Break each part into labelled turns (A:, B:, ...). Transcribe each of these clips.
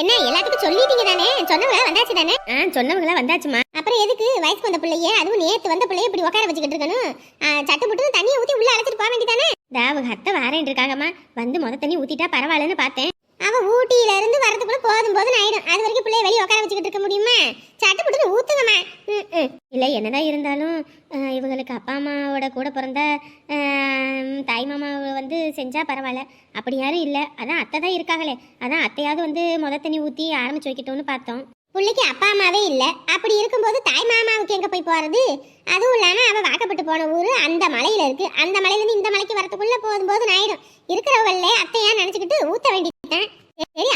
A: என்ன எல்லாத்துக்கும் சொல்லிட்டீங்க தானே? சொன்னவங்க வந்தாச்சு தானே? ஆ சொன்னவங்க வந்தாச்சுமா. அப்புறம் எதுக்கு வயசுக்கு வந்த பிள்ளைய? அதுவும் நேத்து வந்த பிள்ளைய இப்படி உட்கார வச்சுக்கிட்டு இருக்கணும். சட்டு புட்டு தண்ணியை ஊத்தி உள்ள அழைச்சிட்டு போக வேண்டியதானே அவங்க அத்தை வாரேன் இருக்காங்கம்மா. வந்து முத தண்ணி ஊத்திட்டா பரவாயில்லன்னு பார்த்தேன். அவ ஊட்டியில இருந்து வரதுக்குள்ள போதும் போதும் ஆயிடும். அது வரைக்கும் பிள்ளைய வெளியே உட்கார வச்சுக்கிட்டு இருக்க முடியுமா? சட்டு புட்டு ஊத்துங்கம்மா. இல்ல என்னதான் இருந்தாலும் இவங்களுக்கு அப்பா அம்மாவோட கூட பிறந்த தாய் மாமா வந்து செஞ்சா பரவாயில்ல. அப்படி யாரும் இல்ல. அதான் அத்தை தான் இருக்காங்களே. அதான் அத்தையாவது வந்து முத தண்ணி ஊத்தி ஆரம்பிச்சு வைக்கட்டும்னு பார்த்தோம். பிள்ளைக்கு அப்பா அம்மாவே இல்ல. அப்படி இருக்கும்போது தாய் மாமாவுக்கு எங்க போய் போறது? அதுவும் இல்லாம அவ வாக்கப்பட்டு போன ஊரு அந்த மலையில இருக்கு. அந்த மலையில இருந்து இந்த மலைக்கு வரதுக்குள்ள போதும் போதும் ஆயிடும். இருக்கிறவங்களே அத்தையா நினைச்சுக்கிட்டு ஊத்த வேண்டியதுதான் சரி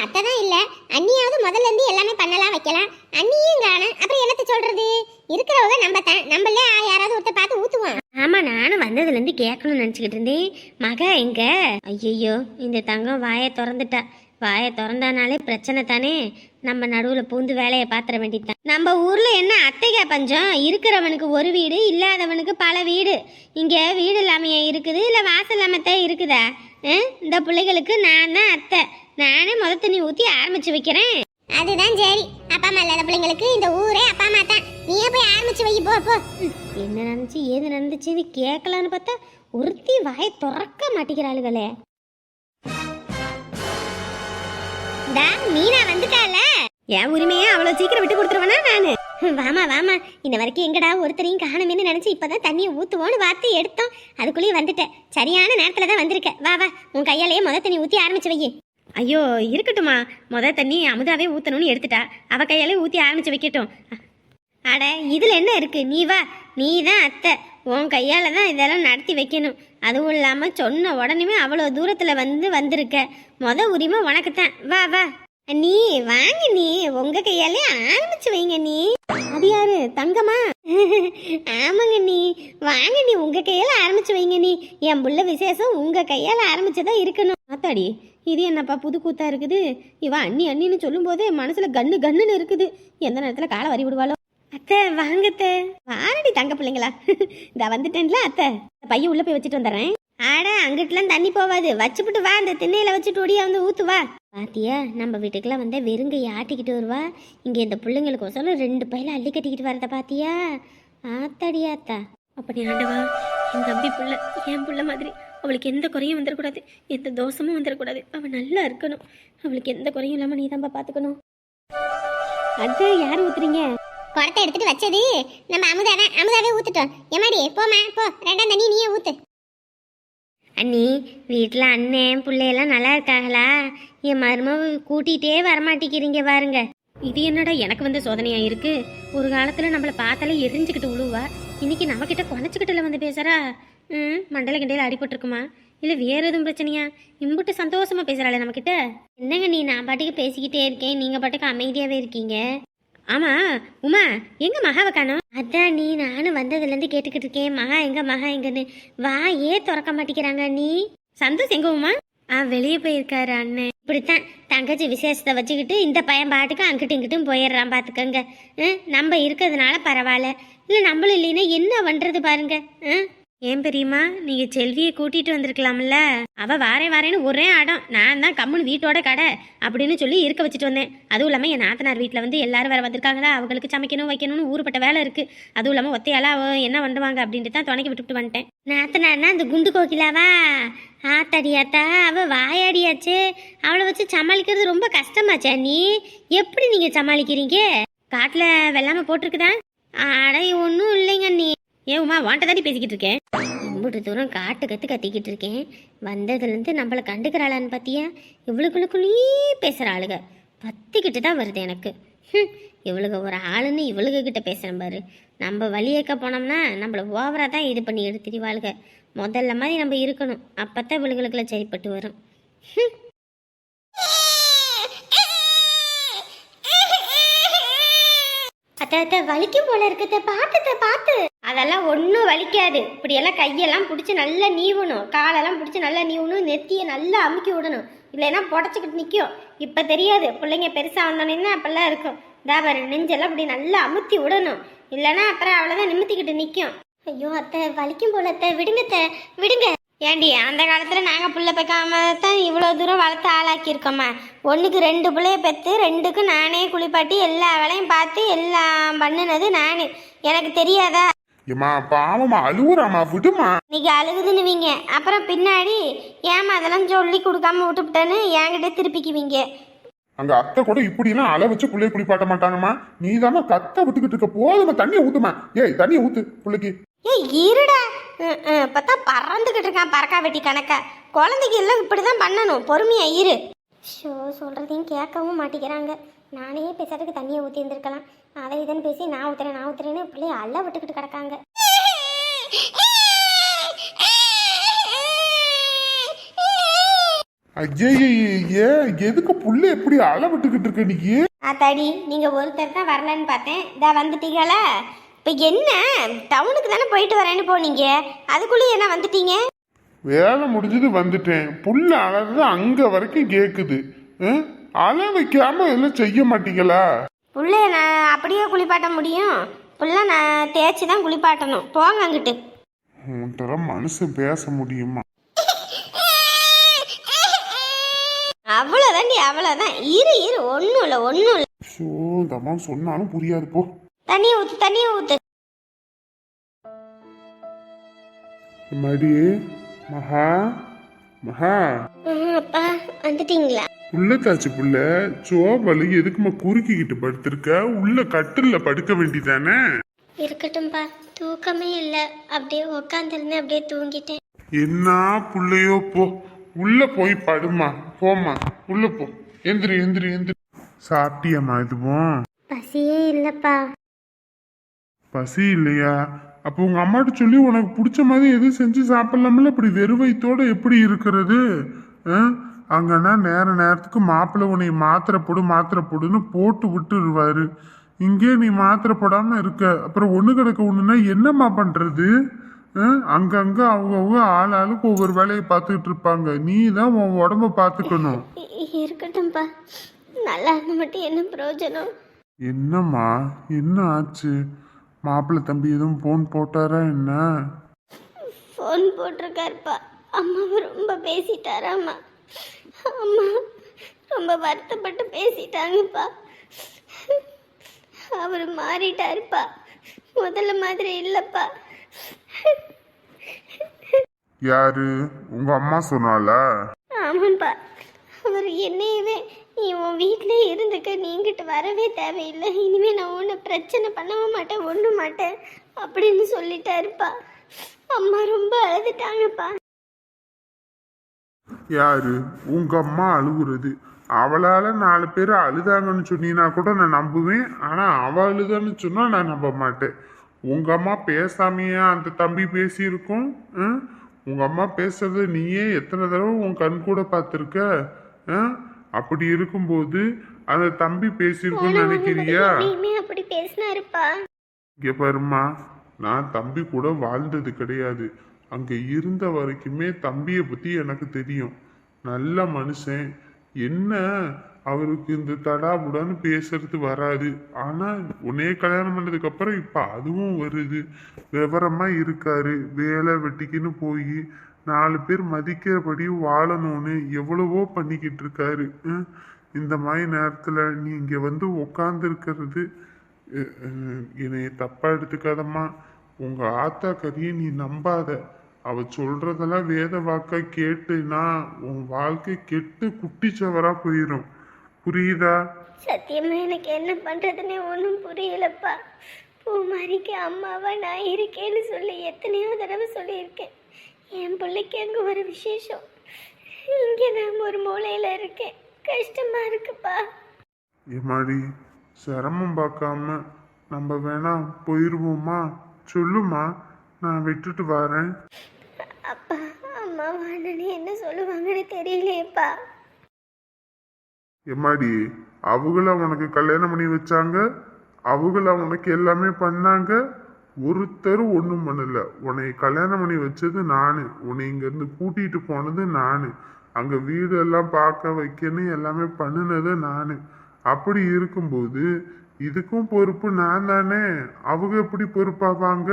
A: அத்தை தான் இல்ல. அண்ணியாவது முதல்ல இருந்து எல்லாமே பண்ணலாம் வைக்கலாம். அண்ணியும் காணும் அப்புறம் என்னத்த சொல்றது? இருக்கிறவங்க நம்ம தான் நம்மளே யாராவது ஒருத்தர் பார்த்து ஊத்துவோம் ஆமா நானும் வந்ததுல இருந்து கேட்கணும்னு நினைச்சுக்கிட்டு இருந்தேன். மக எங்க? ஐயோ இந்த தங்கம் வாயை திறந்துட்டா. வாயை திறந்தானாலே பிரச்சனை தானே? நம்ம நடுவில் பூந்து வேலையை பாத்திர வேண்டியதுதான். நம்ம ஊர்ல என்ன அத்தைகா பஞ்சம்? இருக்கிறவனுக்கு ஒரு வீடு இல்லாதவனுக்கு பல வீடு. இங்க வீடு இல்லாமையா இருக்குது இல்ல வாசல் இல்லாமத்தான் இருக்குதா? இந்த பிள்ளைகளுக்கு நான் தான் அத்தை. நானே முத தண்ணி ஊத்தி ஆரம்பிச்சு வைக்கிறேன். அதுதான் சரி. அப்பா அம்மா இல்லாத பிள்ளைங்களுக்கு இந்த ஊரே அப்பா அம்மா தான். நீயே போய் ஆரம்பிச்சு வை போ போ. என்ன நடந்துச்சு ஏது நடந்துச்சு கேட்கலான்னு பார்த்தா ஒருத்தி வாயை திறக்க மாட்டேங்கிறாளுகளே. மீனா வந்துட்டால? என் உரிமையை அவ்வளோ சீக்கிரம் விட்டு கொடுத்துருவனா நானு? வாமா வாமா. இன்ன வரைக்கும் எங்கடா ஒருத்தரையும் காணுமேனு நினைச்சு இப்பதான் தண்ணியை ஊத்துவோன்னு வார்த்தை எடுத்தோம். அதுக்குள்ளேயே வந்துட்டேன். சரியான நேரத்துல தான் வந்திருக்க வா வா. உன் கையாலேயே முத தண்ணி ஊத்தி ஆரம்பிச்சு வை
B: ஐயோ இருக்கட்டுமா முத தண்ணி அமுதாவே ஊத்தணும்னு எடுத்துட்டா. அவ கையாலே ஊத்தி ஆரம்பிச்சு வைக்கட்டும்.
A: அட இதுல என்ன இருக்கு? நீ வா. நீ தான் அத்தை. உன் கையால தான் இதெல்லாம் நடத்தி வைக்கணும். அதுவும் இல்லாமல் சொன்ன உடனே அவ்வளோ தூரத்தில் வந்து வந்திருக்க. மொதல் உரிமை உனக்கு தான் வா வா. நீ வாங்க நீ. உங்க கையாலே ஆரம்பிச்சு வைங்க நீ. அது யாரு? தங்கமா ஆமாங்க நீ. வாங்க நீ. உங்க கையால ஆரம்பிச்சு வைங்க நீ. என் புள்ள விசேஷம் உங்க கையால ஆரம்பிச்சுதான் இருக்கணும்.
B: ஆத்தாடி இது என்னப்பா புது கூத்தா இருக்குது? இவன் அண்ணி அண்ணின்னு சொல்லும் போதே மனசுல கண்ணு கண்ணுன்னு இருக்குது. எந்த நேரத்துல காலை வரி விடுவாளோ?
A: அத்தை வாங்கத்த
B: வாரடி தங்க பிள்ளைங்களா. இந்த வந்துட்டேன்ல அத்தை. இந்த பையன் உள்ள போய் வச்சுட்டு வந்துடுறேன்.
A: ஆட அங்கிட்டுலாம் தண்ணி போவாது. வச்சுப்புட்டு வா அந்த திண்ணையில வச்சுட்டு ஓடியா வந்து ஊத்து வா. பாத்தியா நம்ம வீட்டுக்கெல்லாம் வந்தா வெறுங்கை ஆட்டிக்கிட்டு வருவா. இங்க இந்த பிள்ளைங்களுக்கோசரம் ரெண்டு பையில அள்ளி கட்டிக்கிட்டு வரத பாத்தியா? ஆத்தாடி ஆத்தா.
B: அப்படி ஆண்டவா என் தம்பி புள்ள என் புள்ள மாதிரி. அவளுக்கு எந்த குறையும் வந்துடக்கூடாது. எந்த தோஷமும் வந்துடக்கூடாது. அவள் நல்லா இருக்கணும். அவளுக்கு எந்த குறையும் இல்லாம நீ தான்ப்பா பாத்துக்கணும்.
A: அது யார் ஊத்துறீங்க? குடத்தை எடுத்துட்டு வச்சது. நம்ம அமுதாதான் அமுதாவே ஊத்துட்டோம். எமாடி போமா போ. ரெண்டாம் தண்ணி நீயே ஊத்து. அண்ணி வீட்டில் அண்ணன் பிள்ளையெல்லாம் நல்லா இருக்காங்களா? என் மருமக கூட்டிகிட்டே வரமாட்டேங்கிறீங்க பாருங்க.
B: இது என்னடா எனக்கு வந்து சோதனையா இருக்கு? ஒரு காலத்துல நம்மள பார்த்தாலே எரிஞ்சுக்கிட்டு உழுவா. இன்னைக்கு நம்மக்கிட்ட குறைச்சிக்கிட்டுல வந்து பேசுறா. ம் மண்டல கிண்டையில அடிபட்டிருக்குமா இல்ல வேற எதுவும் பிரச்சனையா? இம்புட்டு சந்தோஷமா பேசுறாளே நம்மக்கிட்ட
A: என்னங்க நீ நான் பாட்டுக்கு பேசிக்கிட்டே இருக்கேன். நீங்கள் பாட்டுக்கு அமைதியாகவே இருக்கீங்க.
B: ஆமா உமா எங்க மகாவை காணோம்?
A: அதான் நீ நானும் வந்ததுலேருந்து கேட்டுக்கிட்டு இருக்கேன். மகா எங்க மகா எங்கன்னு. வா ஏன் திறக்க மாட்டேங்கிறாங்க நீ.
B: சந்தோஷ் எங்க உமா?
A: ஆ வெளியே போயிருக்காரு அண்ணன் இப்படித்தான் தங்கச்சி விசேஷத்தை வச்சுக்கிட்டு இந்த பையன் பாட்டுக்கு அங்கிட்டும் இங்கிட்டும் போயிடுறான் பார்த்துக்கங்க நம்ம இருக்கிறதுனால பரவாயில்ல. இல்லை நம்மளும் இல்லைன்னா என்ன பண்ணுறது பாருங்க. ம்?
B: ஏன் பெரியம்மா நீங்க செல்வியை கூட்டிட்டு வந்திருக்கலாம்ல? அவ வாரேன் வாரேன்னு ஒரே அடம் நான் தான் கம்முன்னு வீட்டோட கடை அப்படின்னு சொல்லி இருக்க வச்சுட்டு வந்தேன். அதுவும் இல்லாம என் நாத்தனார் வீட்டில் வந்து எல்லாரும் வேற வந்திருக்காங்களா? அவங்களுக்கு சமைக்கணும் வைக்கணும்னு ஊருப்பட்ட வேலை இருக்கு. அதுவும் இல்லாம ஒத்தையால அவ என்ன பண்ணுவாங்க அப்படின்ட்டு தான் துணைக்கி விட்டுட்டு வந்துட்டேன்.
A: நாத்தனார்னா அந்த குண்டு கோகிலாவா? ஆத்தடியாத்தா அவ வாயாடியாச்சே. அவளை வச்சு சமாளிக்கிறது ரொம்ப கஷ்டமாச்சா நீ எப்படி நீங்க சமாளிக்கிறீங்க?
B: காட்டுல வெள்ளாம போட்டிருக்குதா?
A: அடை ஒன்றும் இல்லைங்க நீ
B: ஏன் உமா வாண்ட தாண்டி பேசிக்கிட்டு இருக்கேன்?
A: இம்புட்டு தூரம் காட்டு கத்து கத்திக்கிட்டு இருக்கேன். வந்ததுலேருந்து நம்மளை கண்டுக்கிறாளான்னு பார்த்தியா இவளுக்குள்ளுக்குள்ளேயே பேசுகிற ஆளுக. பத்திக்கிட்டு தான் வருது எனக்கு. ஹம், இவளுக ஒரு ஆளுன்னு இவளுக கிட்ட பேசுகிறேன் பாரு. நம்ம வழியேக்க போனோம்னா நம்மளை ஓவராக தான் இது பண்ணி எடுத்துருவாளுக முதல்ல மாதிரி நம்ம இருக்கணும். அப்போ தான் இவளுகளுக்குள்ள சரிப்பட்டு வரும். ஹம். அத்த வலிக்கும் போல இருக்குத பார்த்துத்த பார்த்து. அதெல்லாம் ஒன்றும் வலிக்காது. இப்படியெல்லாம் கையெல்லாம் பிடிச்சி நல்லா நீவணும். காலெல்லாம் பிடிச்சி நல்லா நீவணும். நெத்தியை நல்லா அமுக்கி விடணும். இல்லைன்னா புடச்சிக்கிட்டு நிற்கும் இப்போ தெரியாது. பிள்ளைங்க பெருசாக வந்தோன்னே அப்பெல்லாம் இருக்கும்? இதா நெஞ்செல்லாம் இப்படி நல்லா அமுத்தி விடணும். இல்லைன்னா அப்புறம் அவ்வளோதான் நிமித்திக்கிட்டு நிற்கும் ஐயோ அத்தை வலிக்கும் போல அத்தை. விடுங்க அத்தை. விடுங்க. ஏண்டி அந்த காலத்துல நாங்க புள்ள பெக்காம தான் இவ்வளோ தூரம் வளர்த்து ஆளாக்கியிருக்கோம்மா ஒண்ணுக்கு ரெண்டு புள்ளைய பெற்று ரெண்டுக்கும் நானே குளிப்பாட்டி எல்லா வேலையும் பார்த்து எல்லாம் பண்ணினது நான். எனக்கு தெரியாதா?
C: ஏமா பாவமா அழுவுறாமா விடுமா
A: இன்னைக்கு அழுகுதுன்னுவீங்க அப்புறம் பின்னாடி ஏமா அதெல்லாம் சொல்லி கொடுக்காம விட்டுவிட்டேன்னு என்கிட்ட திருப்பிக்குவீங்க.
C: அங்க அத்தை கூட இப்படி எல்லாம் அழ வச்சு புள்ளைய குளிப்பாட்ட மாட்டாங்கம்மா நீ தானே கத்த விட்டுக்கிட்டு இருக்க. போதுமா தண்ணியை ஊத்துமா ஏய் தண்ணியை ஊத்து புள்ளைக்கு.
A: ஏய் இருடா. இப்பதான் பறந்துகிட்டு இருக்கான் பறக்கா வெட்டி கணக்கா. குழந்தைக்கு எல்லாம் இப்படிதான் பண்ணணும். பொறுமையா இரு. ஷோ சொல்றதையும் கேட்கவும் மாட்டேங்கிறாங்க. நானே பேசுறதுக்கு தண்ணியை ஊற்றி இருந்திருக்கலாம். அதை இதன்னு பேசி நான் ஊத்துறேன் நான் ஊத்துறேன்னு பிள்ளைய அள்ள விட்டுக்கிட்டு கிடக்காங்க.
C: ஐயே எதுக்கு புள்ள எப்படி அழ விட்டுக்கிட்டு இருக்க நீ?
A: ஆத்தாடி நீங்க ஒருத்தர் தான் வரலன்னு பார்த்தேன். இதா வந்துட்டீங்களா? இப்போ என்ன? டவுனுக்கு தானே போயிட்டு வரேன்னு போனீங்க. அதுக்குள்ளேயே என்ன வந்துட்டீங்க?
C: வேலை முடிஞ்சது வந்துட்டேன். புள்ள அழறது அங்க வரைக்கும் கேக்குது. ஹம்? அழ வைக்காம எல்லாம் செய்ய மாட்டீங்களா?
A: புள்ளைய நான் அப்படியே குளிப்பாட்ட முடியும். புள்ள நான் தேய்ச்சி தான் குளிப்பாட்டணும். போங்க அங்கிட்டு.
C: உன்கிட்ட மனுஷன் பேச முடியுமா?
A: அவ்வளோதாண்டி அவ்வளோதான் இரு இரு. ஒன்றும் இல்லை ஒன்றும் இல்லை.
C: இந்த அம்மா சொன்னாலும் புரியாது போ.
A: தண்ணியை ஊற்று தண்ணியை ஊற்று
C: மடி மகா? மகா?
A: அப்பா வந்துட்டீங்களா?
C: புள்ள தாச்சு புள்ள. சோபலு எதுக்குமா குறுக்கிக்கிட்டு படுத்திருக்க? உள்ள கட்டில்ல படுக்க வேண்டிதானே?
A: இருக்கட்டும்பா தூக்கமே இல்லை. அப்படியே உக்காந்துருந்தேன் அப்படியே தூங்கிட்டேன்.
C: என்ன புள்ளையோ போ. உள்ள போய் படுமா போம்மா. உள்ள போ. எந்திரி எந்திரி எந்திரி. சாப்பிட்டியம்மா இதுவும்
A: பசியே இல்லைப்பா.
C: பசி இல்லையா? அப்போ உங்க அம்மாட்ட சொல்லி உனக்கு பிடிச்ச மாதிரி எதுவும் செஞ்சு சாப்பிடலாம்ல? இப்படி வெறும் வயித்தோட எப்படி இருக்கிறது? அங்கன்னா நேர நேரத்துக்கு மாப்பிள்ளை உன்னை மாத்திரை போடு மாத்திரை போடுன்னு போட்டு விட்டுருவாரு. இங்கே நீ மாத்திரை போடாம இருக்க. அப்புறம் ஒண்ணு கிடக்க ஒண்ணுன்னா என்னம்மா பண்றது? ஆ? அங்கங்க அவங்கவுங்க ஆள் ஆளுக்கு ஒவ்வொரு வேலையை பார்த்துக்கிட்டு இருப்பாங்க. நீ தான் உன் உடம்ப பார்த்துக்கணும்.
A: இருக்கட்டும்பா நல்லா இருந்த மட்டும் என்ன பிரயோஜனம்?
C: என்னம்மா? என்ன ஆச்சு? மாப்பிள்ளை தம்பி எதுவும் போன் போட்டாரா என்ன?
A: ஃபோன் போட்டிருக்காருப்பா. அம்மாவை ரொம்ப பேசிட்டாராம்மா. அம்மா ரொம்ப வருத்தப்பட்டு பேசிட்டாங்கப்பா. அவர் மாறிட்டாருப்பா. முதல்ல மாதிரி இல்லைப்பா.
C: யாரு? உங்க அம்மா சொன்னாலா
A: ஆமாப்பா. அவர் என்னையவே நீ உன் வீட்டிலே இருந்துக்க நீங்கிட்டு வரவே தேவையில்லை. இனிமே நான் ஒன்றும் பிரச்சனை பண்ணவும் மாட்டேன் ஒன்றும் மாட்டேன் அப்படின்னு சொல்லிட்டாருப்பா. அம்மா ரொம்ப அழுதுட்டாங்கப்பா.
C: யாரு? உங்க அம்மா அழுகுறது. அவளால நாலு பேர் அழுதாங்கன்னு சொன்னீங்கன்னா கூட நான் நம்புவேன். ஆனா அவ அழுதான்னு சொன்னா நான் நம்ப மாட்டேன். உங்க அம்மா பேசாமையே அந்த தம்பி பேசியிருக்கோம்? ஆ? உங்க அம்மா பேசுறது நீயே எத்தனை தடவை உன் கண் கூட பார்த்துருக்க? ஆ? அப்படி இருக்கும்போது அந்த தம்பி பேசியிருக்கும்னு நினைக்கிறியா?
A: அப்படி பேசினாருப்பா.
C: இங்க பாரும்மா நான் தம்பி கூட வாழ்ந்தது கிடையாது. அங்க இருந்த வரைக்குமே தம்பியை பத்தி எனக்கு தெரியும். நல்ல மனுஷன். என்ன அவருக்கு இந்த தடாபுடான்னு பேசுறது வராது. ஆனா உன்னைய கல்யாணம் பண்ணதுக்கு அப்புறம் இப்ப அதுவும் வருது. விவரமா இருக்காரு. வேலை வெட்டிக்குன்னு போய் நாலு பேர் மதிக்கிறபடி வாழணும்னு எவ்வளவோ பண்ணிக்கிட்டு இருக்காரு இந்த மாதிரி நேரத்தில் நீ இங்கே வந்து உக்காந்துருக்கிறது தப்பாக என்னைய எடுத்துக்காதம்மா. உங்கள் ஆத்தா கறியை நீ நம்பாத. அவ சொல்றதெல்லாம் வேத வாக்கா கேட்டுனா உன் வாழ்க்கை கெட்டு குட்டிச்சவரா போயிடும் புரியுதா?
A: சத்தியமா எனக்கு என்ன பண்றதுன்னே ஒன்றும் புரியலப்பா. பூமாரிக்கு அம்மாவா நான் இருக்கேன்னு சொல்லி எத்தனையோ தடவை சொல்லியிருக்கேன். என் பிள்ளைக்கு அங்கே ஒரு விசேஷம். இங்கே நான் ஒரு மூலையில் இருக்கேன். கஷ்டமா இருக்குப்பா.
C: ஏமாடி சிரமம் பார்க்காம நம்ம வேணா போயிருவோமா? சொல்லுமா நான் விட்டுட்டு வரேன்.
A: அப்பா அம்மா வாணனே என்ன சொல்லுவாங்கன்னு தெரியலையேப்பா
C: எம்மாடி அவங்கள உனக்கு கல்யாணம் பண்ணி வச்சாங்க? அவங்கள உனக்கு எல்லாமே பண்ணாங்க? ஒருத்தர் ஒன்றும் பண்ணல. உன்னை கல்யாணம் பண்ணி வச்சது நான். உன்னை இங்கேருந்து கூட்டிகிட்டு போனது நான். அங்கே வீடு எல்லாம் பார்க்க வைக்கணும் எல்லாமே பண்ணினது நான். அப்படி இருக்கும்போது இதுக்கும் பொறுப்பு நான் தானே? அவங்க எப்படி பொறுப்பாவாங்க?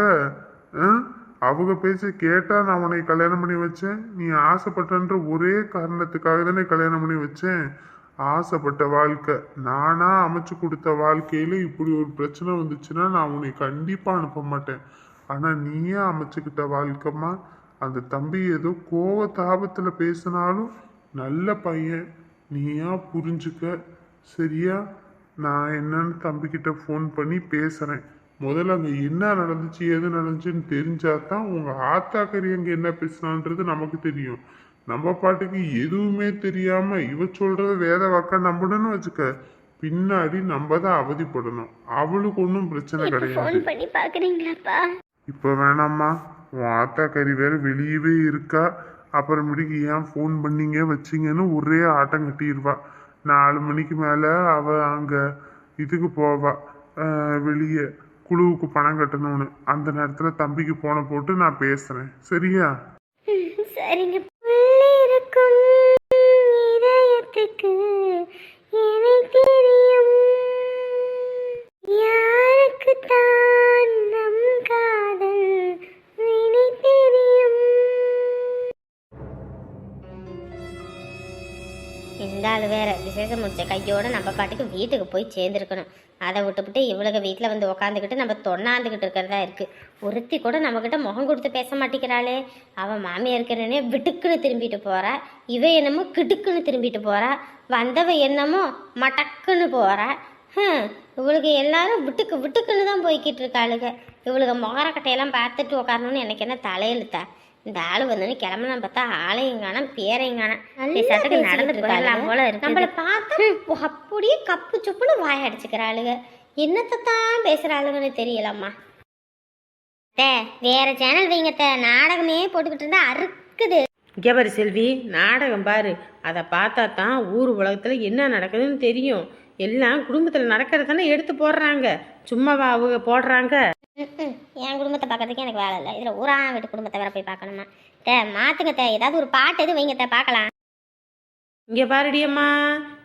C: அவங்க பேச்ச கேட்டால் நான் உன்னை கல்யாணம் பண்ணி வச்சேன். நீ ஆசைப்பட்டன்ற ஒரே காரணத்துக்காக தானே கல்யாணம் பண்ணி வச்சேன். ஆசைப்பட்ட வாழ்க்கை. நானா அமைச்சு கொடுத்த வாழ்க்கையில இப்படி ஒரு பிரச்சனை வந்துச்சுன்னா நான் உன்னை கண்டிப்பா அனுப்ப மாட்டேன். ஆனா நீயே அமைச்சுக்கிட்ட வாழ்க்கைமா அந்த தம்பி ஏதோ கோவ தாபத்துல பேசினாலும் நல்ல பையன். நீயா புரிஞ்சுக்க. சரியா? நான் என்னன்னு தம்பிக்கிட்ட ஃபோன் பண்ணி பேசுறேன். முதல்ல அங்கே என்ன நடந்துச்சு எது நடந்துச்சுன்னு தெரிஞ்சாதான் உங்க ஆத்தாக்கறி அங்கே என்ன பேசுனான்றது நமக்கு தெரியும். நம்ம பாட்டுக்கு எதுவுமே தெரியாம இவ சொல்றத வேத வாக்கா நம்பணும்னு வச்சுக்க பின்னாடி நம்ம தான் அவதிப்படணும். அவளுக்கு ஒன்றும் பிரச்சனை கிடையாது.
D: பண்ணி பாக்குறீங்களாப்பா?
C: இப்போ வேணாம்மா. உன் ஆத்தாக்கறி வேற வெளியவே இருக்கா. அப்புறமேட்டுக்கு ஏன் ஃபோன் பண்ணீங்க வச்சீங்கன்னு ஒரே ஆட்டம் கட்டிடுவா. நாலு மணிக்கு மேலே அவ அங்கே இதுக்கு போவா. வெளியே குழுவுக்கு பணம் கட்டணும்னு. அந்த நேரத்தில் தம்பிக்கு போன போட்டு நான் பேசுகிறேன் சரியா?
A: அது வேற. விசேஷம் முடிச்ச கையோட நம்ம பாட்டுக்கு வீட்டுக்கு போய் சேர்ந்துருக்கணும். அதை விட்டுவிட்டு இவளுக்கு வீட்டில் வந்து உக்காந்துக்கிட்டு நம்ம தொண்ணாந்துக்கிட்டு இருக்கிறதா இருக்குது ஒருத்தி கூட நம்மக்கிட்ட முகம் கொடுத்து பேச மாட்டேங்கிறாளே. அவன் மாமியார் இருக்கிறனே விட்டுக்குன்னு திரும்பிட்டு போகிறா இவ என்னமோ கிடுக்குன்னு திரும்பிட்டு போகிறா வந்தவ என்னமோ மடக்குன்னு போகிறா இவளுக்கு எல்லாரும் விட்டுக்கு விட்டுக்குன்னு தான் போய்கிட்டு இருக்காளுங்க இவளுக்கு முகரக்கட்டையெல்லாம் பார்த்துட்டு உட்காரணும்னு எனக்கு என்ன தலையெழுத்தா? இந்த ஆளு வந்து கிளம்புனா பார்த்தா ஆளையும் காணும் பேரையும் காணும் சட்டக்கு நடந்துட்டு போயிடலாம் போல இருக்கு நம்மள பார்த்தா அப்படியே கப்பு சுப்புன்னு வாய அடிச்சுக்கிறாளுங்க என்னத்தை தான் பேசுறாளுங்கன்னு தெரியலம்மா. தே வேற சேனல் வைங்க தே நாடகமே போட்டுக்கிட்டு இருந்தா அறுக்குது.
E: இங்கே பாரு செல்வி நாடகம் பாரு. அதை பார்த்தா தான் ஊர் உலகத்தில் என்ன நடக்குதுன்னு தெரியும். எல்லாம் குடும்பத்தில் நடக்கிறது தானே எடுத்து போடுறாங்க. சும்மாவா அவங்க போடுறாங்க.
A: என் குடும்பத்தை பார்க்கறதுக்கு எனக்கு வேலை இல்லை. இதில் ஊரா வீட்டு குடும்பத்தை வேற போய் பார்க்கணுமா? தே மாத்துங்க தே. ஏதாவது ஒரு பாட்டு எதுவும் வைங்க தே பார்க்கலாம்.
E: இங்கே பாருடியம்மா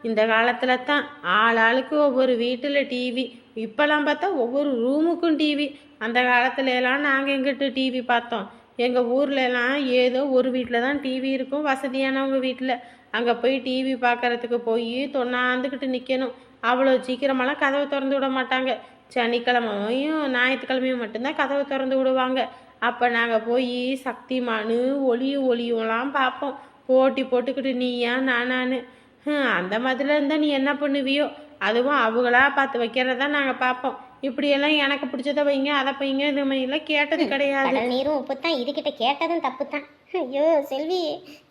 E: இந்த காலத்தில் தான் ஆள் ஆளுக்கு ஒவ்வொரு வீட்டில் டிவி இப்போலாம் பார்த்தா ஒவ்வொரு ரூமுக்கும் டிவி அந்த காலத்துல எல்லாம் நாங்கள் எங்கிட்டு டிவி பார்த்தோம். எங்கள் ஊர்லலாம் எல்லாம் ஏதோ ஒரு வீட்டில் தான் டிவி இருக்கும் வசதியானவங்க வீட்டில். அங்கே போய் டிவி பார்க்கறதுக்கு போய் தொண்ணாந்துக்கிட்டு நிற்கணும் அவ்வளோ சீக்கிரமெல்லாம் கதவை திறந்து விட மாட்டாங்க. சனிக்கிழமையும் ஞாயிற்றுக்கிழமையும் மட்டும்தான் கதவை திறந்து விடுவாங்க. அப்போ நாங்கள் போய் சக்திமானு ஒளியும் ஒளியும்லாம் பார்ப்போம். போட்டி போட்டுக்கிட்டு நீயா நானான்னு? அந்த மாதிரில இருந்தால் நீ என்ன பண்ணுவியோ? அதுவும் அவங்களா பார்த்து வைக்கிறதா நாங்கள் பார்ப்போம். இப்படியெல்லாம் எனக்கு பிடிச்சத வைங்க அதை வைங்க இது மாதிரிலாம் கேட்டது கிடையாது.
A: கடல் நீரும் உப்பு தான் இதுகிட்ட கேட்டதும் தப்பு தான் ஐயோ செல்வி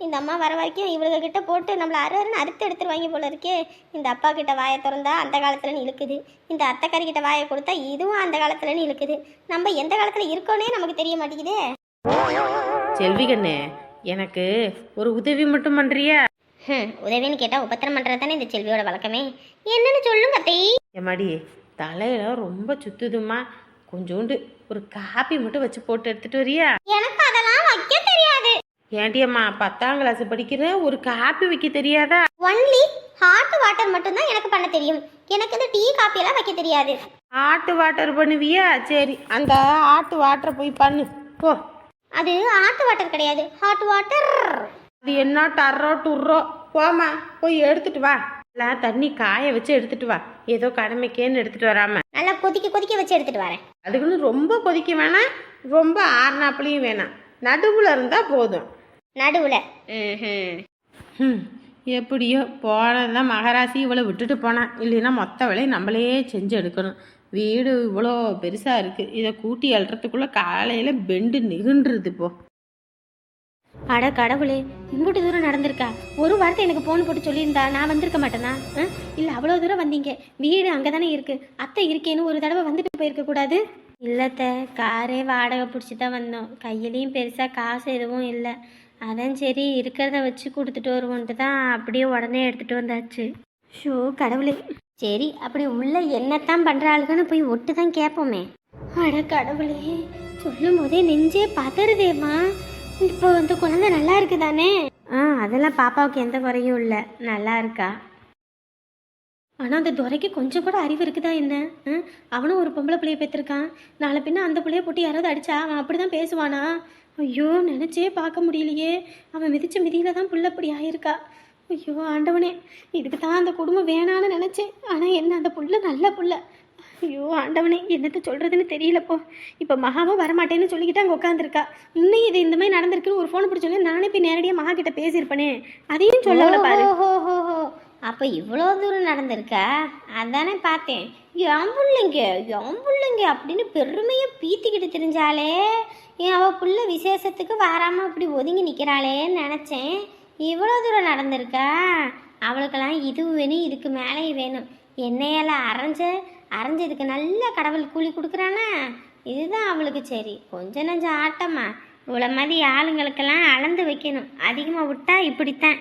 A: இந்த அம்மா வர வரைக்கும் இவளுக கிட்ட போட்டு நம்மள அரு அருன்னு அறுத்து எடுத்துருவாங்க போல இருக்கே. இந்த அப்பா கிட்ட வாயை திறந்தா அந்த காலத்துலன்னு இழுக்குது. இந்த அத்தைக்காரி கிட்ட வாயை கொடுத்தா இதுவும் அந்த காலத்துலன்னு இழுக்குது. நம்ம எந்த காலத்துல இருக்கோனே நமக்கு தெரிய மாட்டேங்குதே.
E: செல்வி கண்ணு எனக்கு ஒரு உதவி மட்டும் பண்ணுறியா
A: உதவின்னு கேட்டா உபத்திரம் பண்றது தானே இந்த செல்வியோட வழக்கமே. என்னன்னு சொல்லுங்க அத்தை.
E: எம்மாடி தலையில ரொம்ப சுத்துதுமா கொஞ்சோண்டு ஒரு காப்பி மட்டும் வச்சு போட்டு எடுத்துட்டு வரியா?
A: எனக்கு அதெல்லாம் வைக்க தெரியாது.
E: ஏன்டியம்மா பத்தாம் கிளாஸ் படிக்கிற ஒரு காப்பி வைக்க தெரியாதா?
A: ஒன்லி ஹாட் வாட்டர் மட்டும்தான் எனக்கு பண்ண தெரியும். எனக்கு இந்த டீ காப்பி எல்லாம் வைக்க தெரியாது.
E: ஆட்டு வாட்டர் பண்ணுவியா? சரி அந்த ஆட்டு வாட்டரை போய் பண்ணு. போ.
A: அது ஆட்டு வாட்டர் கிடையாது. ஹாட் வாட்டர்
E: அது என்ன டர்ரோ டுர்ரோ? போம்மா போய் எடுத்துட்டு வா. எல்லாம் தண்ணி காய வச்சு எடுத்துட்டு வா. ஏதோ கடமைக்கேன்னு எடுத்துட்டு வராம.
A: நல்லா கொதிக்க கொதிக்க வச்சு எடுத்துட்டு வரேன்.
E: அதுக்குன்னு ரொம்ப கொதிக்க வேணாம். ரொம்ப ஆறுனாப்புலையும் வேணாம். நடுவுல இருந்தா போதும்.
A: நடுவுல.
E: ஹம், எப்படியோ போனதான் மகராசி இவ்வளோ விட்டுட்டு போனான் இல்லைன்னா மொத்த வேலையை நம்மளே செஞ்சு எடுக்கணும். வீடு இவ்வளோ பெருசாக இருக்குது இதை கூட்டி அழுறதுக்குள்ளே காலையில் பெண்டு நிகுன்றுது இப்போ
A: அட கடவுளே இம்புட்டு தூரம் நடந்திருக்கா? ஒரு வாரத்தை எனக்கு போன் போட்டு சொல்லியிருந்தா நான் வந்திருக்க மாட்டேனா? ஆ? அவ்வளோ தூரம் வந்தீங்க. வீடு அங்கே தானே இருக்கு. அத்தை இருக்கேன்னு ஒரு தடவை வந்துட்டு போயிருக்க கூடாது? இல்லத்த காரே வாடகை பிடிச்சி தான் வந்தோம். கையிலையும் பெருசாக காசு எதுவும் இல்லை. அதான் சரி இருக்கிறத வச்சு கொடுத்துட்டு வருவோன்ட்டு தான் அப்படியே உடனே எடுத்துகிட்டு வந்தாச்சு. ஷோ கடவுளே. சரி அப்படி உள்ள என்னத்தான் பண்ணுறாளுகன்னு போய் ஒட்டு தான் கேட்போமே அட கடவுளே சொல்லும் போதே நெஞ்சே பதறுதேம்மா. இப்போ வந்து குழந்தை நல்லா இருக்கு தானே ஆ அதெல்லாம் பாப்பாவுக்கு எந்த குறையும் இல்லை. நல்லா இருக்கா?
F: ஆனால் அந்த துரைக்கு கொஞ்சம் கூட அறிவு இருக்குதா என்ன? அவனும் ஒரு பொம்பளை பிள்ளைய பெற்றிருக்கான். நாளை பின்ன அந்த பிள்ளைய போட்டு யாராவது அடிச்சா அவன் அப்படி தான் பேசுவானா? ஐயோ நினச்சே பார்க்க முடியலையே. அவன் மிதிச்ச மிதியில தான் புள்ள அப்படி ஆயிருக்கா. ஐயோ ஆண்டவனே இதுக்கு தான் அந்த குடும்பம் வேணான்னு நினச்சேன். ஆனால் என்ன அந்த புள்ள நல்ல புள்ள. ஐயோ ஆண்டவனே என்னத்த சொல்கிறதுன்னு தெரியலப்போ. இப்போ மகாவும் வரமாட்டேன்னு சொல்லிக்கிட்டு அங்கே உட்காந்துருக்கா இன்னும் இது இந்த மாதிரி நடந்திருக்குன்னு ஒரு ஃபோன் பிடிச்சோன்னே நானே போய் நேரடியாக மகா கிட்ட பேசியிருப்பேனே. அதையும் சொல்லல பாரு.
A: ஓஹோஹோஹோ. அப்ப இவ்வளோ தூரம் நடந்திருக்கா? அதானே பார்த்தேன். என் பிள்ளைங்க என் பிள்ளைங்க அப்படின்னு பெருமையை பீத்திக்கிட்டு தெரிஞ்சாலே ஏன் அவள் புள்ள விசேஷத்துக்கு வராமல் இப்படி ஒதுங்கி நிற்கிறாளேன்னு நினச்சேன். இவ்வளோ தூரம் நடந்திருக்கா? அவளுக்கெல்லாம் இது வேணும் இதுக்கு மேலே வேணும். என்னையெல்லாம் அரைஞ்ச அரைஞ்சதுக்கு நல்ல கடவுள் கூலி கொடுக்குறானா? இதுதான் அவளுக்கு சரி. கொஞ்ச நஞ்சம் ஆட்டமா? இவ்வளோ மாதிரி ஆளுங்களுக்கெல்லாம் அளந்து வைக்கணும். அதிகமாக விட்டா இப்படித்தான்.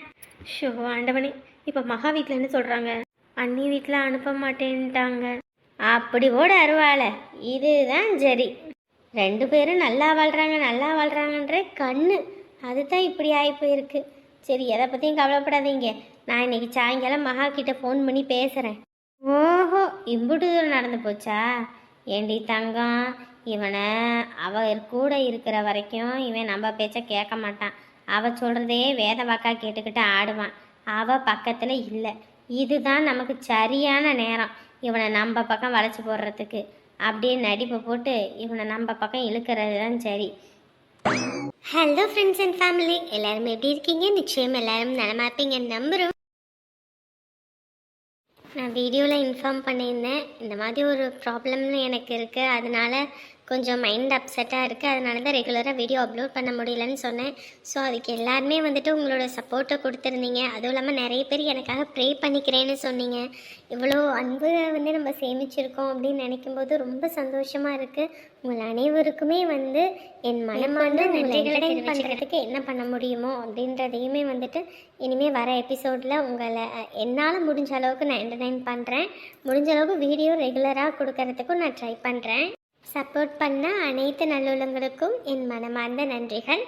F: ஷோ ஆண்டவனே இப்போ மகா வீட்டில் என்ன சொல்கிறாங்க அண்ணி வீட்டில் அனுப்ப மாட்டேன்ட்டாங்க.
A: அப்படி கூட அருவாள. இதுதான் சரி ரெண்டு பேரும் நல்லா வாழ்றாங்க நல்லா வாழ்றாங்கன்ற கண்ணு. அதுதான் இப்படி ஆகி போயிருக்கு. சரி எதை பற்றியும் கவலைப்படாதீங்க. நான் இன்னைக்கு சாயங்காலம் மகா கிட்ட ஃபோன் பண்ணி பேசுகிறேன் ஓஹோ இம்புட்டு தூரம் நடந்து போச்சா? ஏண்டி தங்கம் இவனை அவ கூட இருக்கிற வரைக்கும் இவன் நம்ம பேச்ச கேட்க மாட்டான். அவ சொல்கிறதே வேத வாக்கா கேட்டுக்கிட்டு ஆடுவான். அவ பக்கத்தில் இல்லை. இதுதான் நமக்கு சரியான நேரம். இவனை நம்ம பக்கம் வளைச்சி போடுறதுக்கு. அப்படியே நடிப்பை போட்டு இவனை நம்ம பக்கம் இழுக்கிறது தான் சரி. ஹலோ ஃப்ரெண்ட்ஸ் அண்ட் ஃபேமிலி எல்லாரும் எப்படி இருக்கீங்க? நிச்சயம் எல்லாரும் நலமா இருப்பீங்க நம்புகிறோம் நான் வீடியோவில் இன்ஃபார்ம் பண்ணியிருந்தேன். இந்த மாதிரி ஒரு ப்ராப்ளம்னு எனக்கு இருக்குது அதனால கொஞ்சம் மைண்ட் அப்செட்டாக இருக்குது அதனால தான் ரெகுலராக வீடியோ அப்லோட் பண்ண முடியலன்னு சொன்னேன். ஸோ அதுக்கு எல்லாருமே வந்துட்டு உங்களோட சப்போர்ட்டை கொடுத்துருந்தீங்க. அதுவும் இல்லாமல் நிறைய பேர் எனக்காக ப்ரே பண்ணிக்கிறேன்னு சொன்னீங்க. இவ்வளோ அன்பு வந்து நம்ம சேமிச்சிருக்கோம் அப்படின்னு நினைக்கும் போது ரொம்ப சந்தோஷமாக இருக்குது உங்கள் அனைவருக்குமே வந்து என் மனமார்ந்த நன்றிகளை பண்ணுறதுக்கு என்ன பண்ண முடியுமோ அப்படின்றதையுமே வந்துட்டு இனிமேல் வர எபிசோடில் உங்களை என்னால் முடிஞ்ச அளவுக்கு நான் என்டர்டைன் பண்ணுறேன் முடிஞ்ச அளவுக்கு வீடியோ ரெகுலராக கொடுக்கறதுக்கும் நான் ட்ரை பண்ணுறேன் சப்போர்ட் பண்ண அனைத்து நல்லுள்ளங்களுக்கும் என் மனமார்ந்த நன்றிகள்.